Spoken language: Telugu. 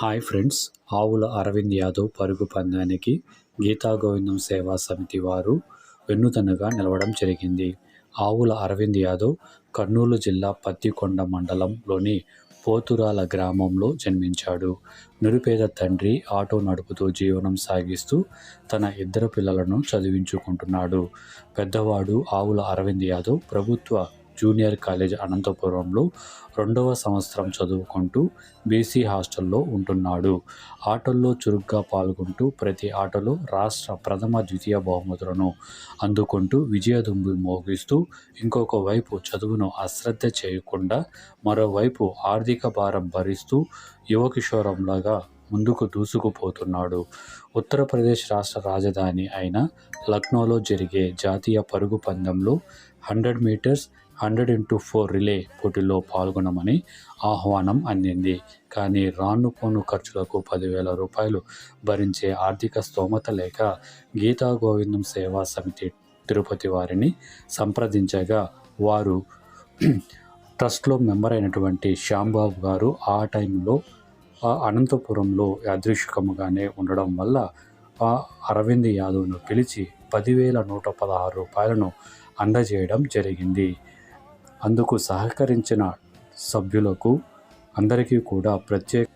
హాయ్ ఫ్రెండ్స్ ఆవుల అరవింద్ యాదవ్ పరుగు పందానికి గీతా గోవిందం సేవా సమితి వారు వెన్నుదన్నుగా నిలవడం జరిగింది. ఆవుల అరవింద్ యాదవ్ కర్నూలు జిల్లా పత్తికొండ మండలంలోని పోతురాల గ్రామంలో జన్మించాడు. నిరుపేద తండ్రి ఆటో నడుపుతూ జీవనం సాగిస్తూ తన ఇద్దరు పిల్లలను చదివించుకుంటున్నాడు. పెద్దవాడు ఆవుల అరవింద్ యాదవ్ ప్రభుత్వ జూనియర్ కాలేజ్ అనంతపురంలో రెండవ సంవత్సరం చదువుకుంటూ బీసీ హాస్టల్లో ఉంటున్నాడు. ఆటల్లో చురుగ్గా పాల్గొంటూ ప్రతి ఆటలో రాష్ట్ర ప్రథమ ద్వితీయ బహుమతులను అందుకుంటూ విజయదుంబు మోగిస్తూ ఇంకొక వైపు చదువును అశ్రద్ధ చేయకుండా మరోవైపు ఆర్థిక భారం భరిస్తూ యువకిషోరంలాగా ముందుకు దూసుకుపోతున్నాడు. ఉత్తరప్రదేశ్ రాష్ట్ర రాజధాని అయిన లక్నోలో జరిగే జాతీయ పరుగు పందెంలో hundred meters hundred into four relay పోటీల్లో పాల్గొనమని ఆహ్వానం అందింది. కానీ రాను పోను ఖర్చులకు పదివేల రూపాయలు భరించే ఆర్థిక స్తోమత లేక గీతా గోవిందం సేవా సమితి తిరుపతి వారిని సంప్రదించగా వారు ట్రస్ట్లో మెంబర్ అయినటువంటి శ్యాంబాబు గారు ఆ టైంలో అనంతపురంలో యాదృష్టికముగానే ఉండడం వల్ల అరవింద్ యాదవ్ను పిలిచి పదివేల నూట పదహారు రూపాయలను అందజేయడం జరిగింది. అందుకు సహకరించిన సభ్యులకు అందరికీ కూడా ప్రత్యేక